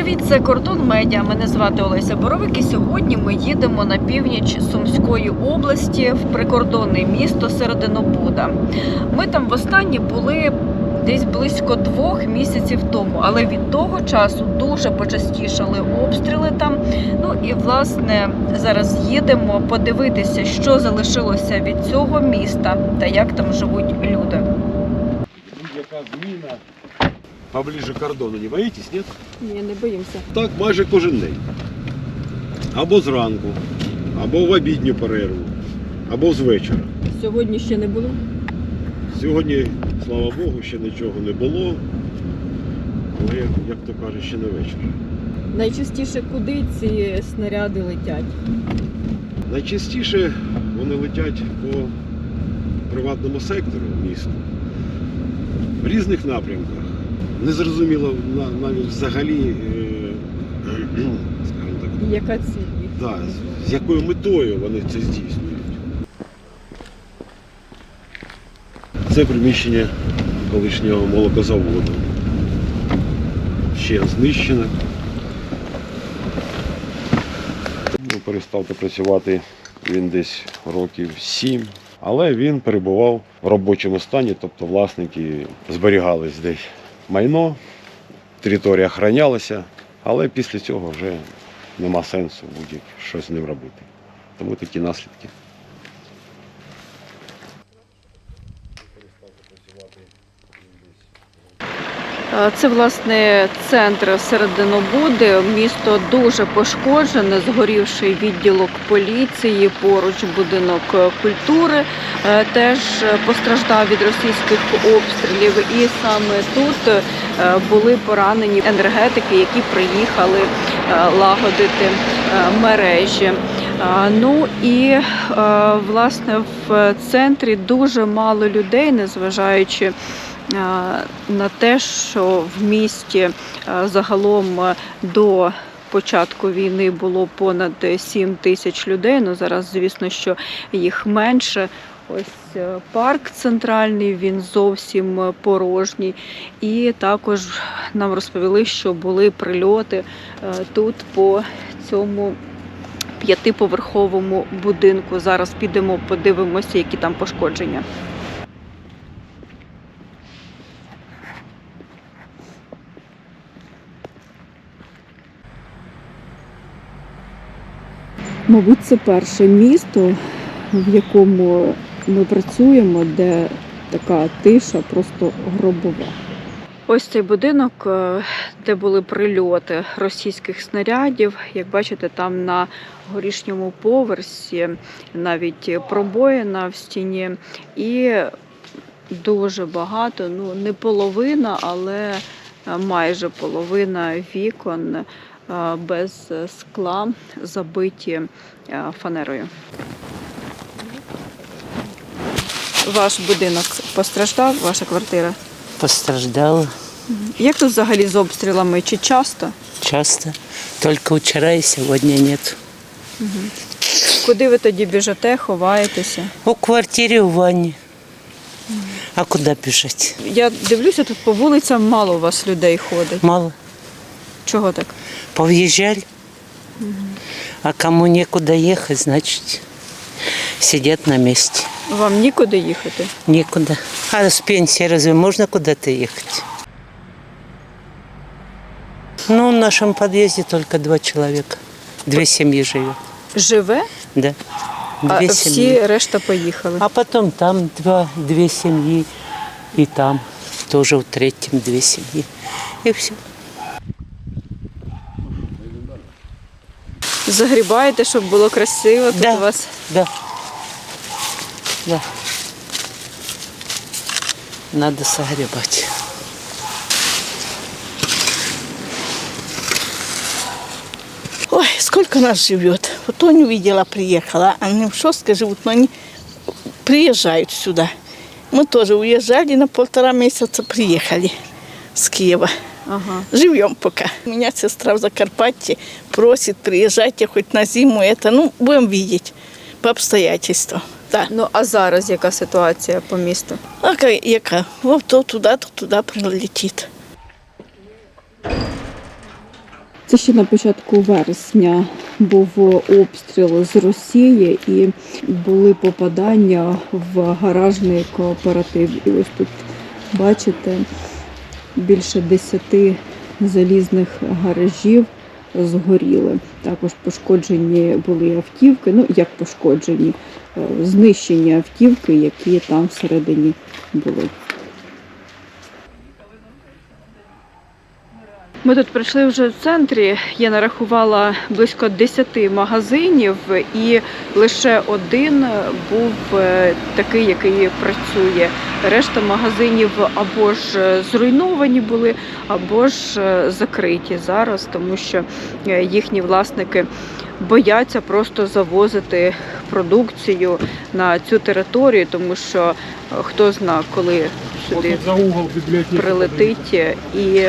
Привіт, це Кордон Медіа. Мене звати Олеся Боровик. І сьогодні ми їдемо на північ Сумської області в прикордонне місто Серединобуда. Ми там востаннє були десь близько двох місяців тому, але від того часу дуже почастішали обстріли там. Ну і власне зараз їдемо подивитися, що залишилося від цього міста та як там живуть люди. Будь-яка зміна поближе кордону не боїтесь, ні? Ні, не боїмося. Так майже кожен день. Або зранку, або в обідню перерву, або з вечора. Сьогодні ще не було. Сьогодні, слава Богу, ще нічого не було. Але, як то кажуть, ще не вечір. Найчастіше куди ці снаряди летять? Найчастіше вони летять по приватному сектору міста в різних напрямках. Незрозуміло на- навіть взагалі, е, скажімо так, Яка ціль? Да, з- якою метою вони це здійснюють. Це приміщення колишнього молокозаводу. Ще знищене. Ну, перестав працювати він десь років сім, але він перебував в робочому стані, тобто власники зберігали здесь майно, територія охоронялася, але після цього вже нема сенсу будь-що з ним робити. Тому такі наслідки. Це власне центр Серединобуди. Місто дуже пошкоджене, згорівший відділок поліції, поруч будинок культури е, теж постраждав від російських обстрілів. І саме тут е, були поранені енергетики, які приїхали е, лагодити мережі. Ну і власне в центрі дуже мало людей, незважаючи на те, що в місті е, загалом е, до початку війни було понад 7 тисяч людей. Ну зараз, звісно, що їх менше. Ось е, парк центральний, він зовсім е, порожній. І також нам розповіли, що були прильоти е, тут по цьому п'ятиповерховому будинку. Зараз підемо, подивимося, які там пошкодження. Мабуть, це перше місто, в якому ми працюємо, де така тиша просто гробова. Ось цей будинок, е, де були прильоти російських снарядів. Як бачите, там на горішньому поверсі навіть пробоїна в стіні, і дуже багато, ну не половина, але майже половина вікон без скла забиті е, фанерою. Ваш будинок постраждав, ваша квартира? Постраждала Як тут взагалі з обстрілами? Чи часто? часто. Только вчера и сегодня нет. Куди ви тоді біжите, ховаєтеся? У квартире у Вани. А куда бежать? Я дивлюся, тут по вулицям мало у вас людей ходить. Мало. Чого так? Повъезжали. А кому некуда ехать, значит, сидят на месте. Вам нікуди їхати? Некуда. А с пенсии разве можно куда-то ехать? Ну, в нашем подъезде только два человека. Две семьи живет. Живе, Да. а Две всі семьи. решта поїхали. А потом там два, две семьи, и там тоже в третьем две семьи. И все. Загрібаєте, щоб було красиво тут Да. у вас. Да. Да. Надо согребать. Ой, сколько нас живет. Вот Тоню видела, приехала. Они в Шостке живут, но они приезжают сюда. Мы тоже уезжали на полтора месяца, приехали с Киева. Ага. Живем пока. Меня сестра в Закарпатье просит, приезжайте хоть на зиму. Это, ну, будем видеть по обстоятельствам. Да. Ну а зараз яка ситуація по місту? А яка? Вот то туда, то туда прилетит. Це ще на початку вересня був обстріл з Росії і були попадання в гаражний кооператив. І ось тут бачите більше десяти залізних гаражів згоріли. Також пошкоджені були автівки. Ну як пошкоджені, Е, знищені автівки, які там всередині були. Ми тут прийшли вже в центрі. Я нарахувала близько 10 магазинів, і лише один був е, такий, який працює. Решта магазинів або ж зруйновані були, або ж е, закриті зараз, тому що е, їхні власники бояться просто завозити продукцію на цю територію, тому що хто зна, коли сюди прилетить і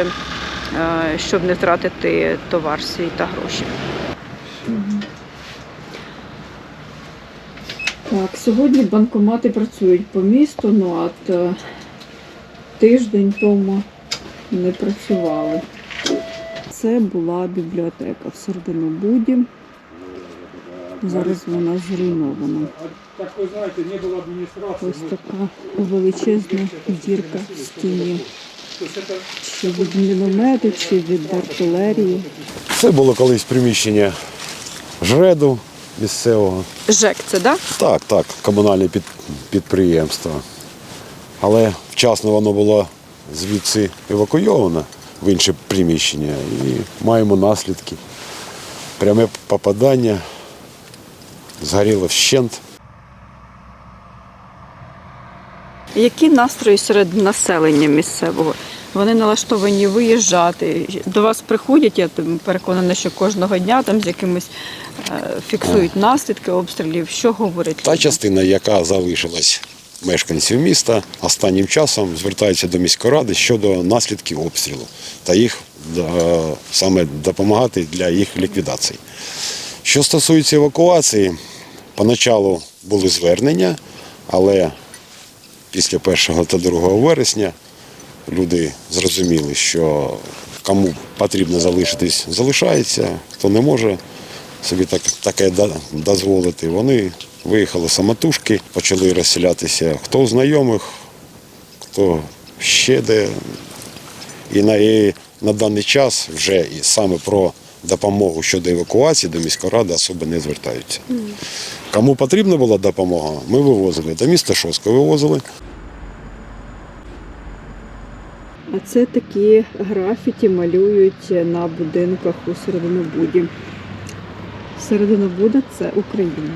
щоб не втратити товар свій та гроші. Так, сьогодні банкомати працюють по місту, ну а е, тиждень тому не працювали. Це була бібліотека в Сердинобуді. Зараз вона зруйнована. Ось така величезна дірка в стіні. Чи від міномету, чи від артилерії. Це було колись приміщення жреду місцевого. ЖЕК це, так? Так, так, комунальне під, підприємство. Але вчасно воно було звідси евакуйовано в інше приміщення і маємо наслідки. Пряме попадання, згоріло вщент. Які настрої серед населення місцевого? Вони налаштовані виїжджати. До вас приходять, я переконана, що кожного дня там з якимись е, фіксують наслідки обстрілів. Що говорять? Та частина, яка залишилась мешканців міста, останнім часом звертається до міської ради щодо наслідків обстрілу та їх е, саме допомагати для їх ліквідації. Що стосується евакуації, поначалу були звернення, але після 1 та 2 вересня люди зрозуміли, що кому потрібно залишитись, залишається, хто не може собі так, таке дозволити. Вони виїхали самотужки, почали розселятися хто у знайомих, хто ще де. І на, і на даний час вже і саме про допомогу щодо евакуації до міської ради особи не звертаються. Кому потрібна була допомога, ми вивозили. До міста Шоска вивозили. А це такі графіті малюють на будинках у Серединобуді. Серединобуда це Україна.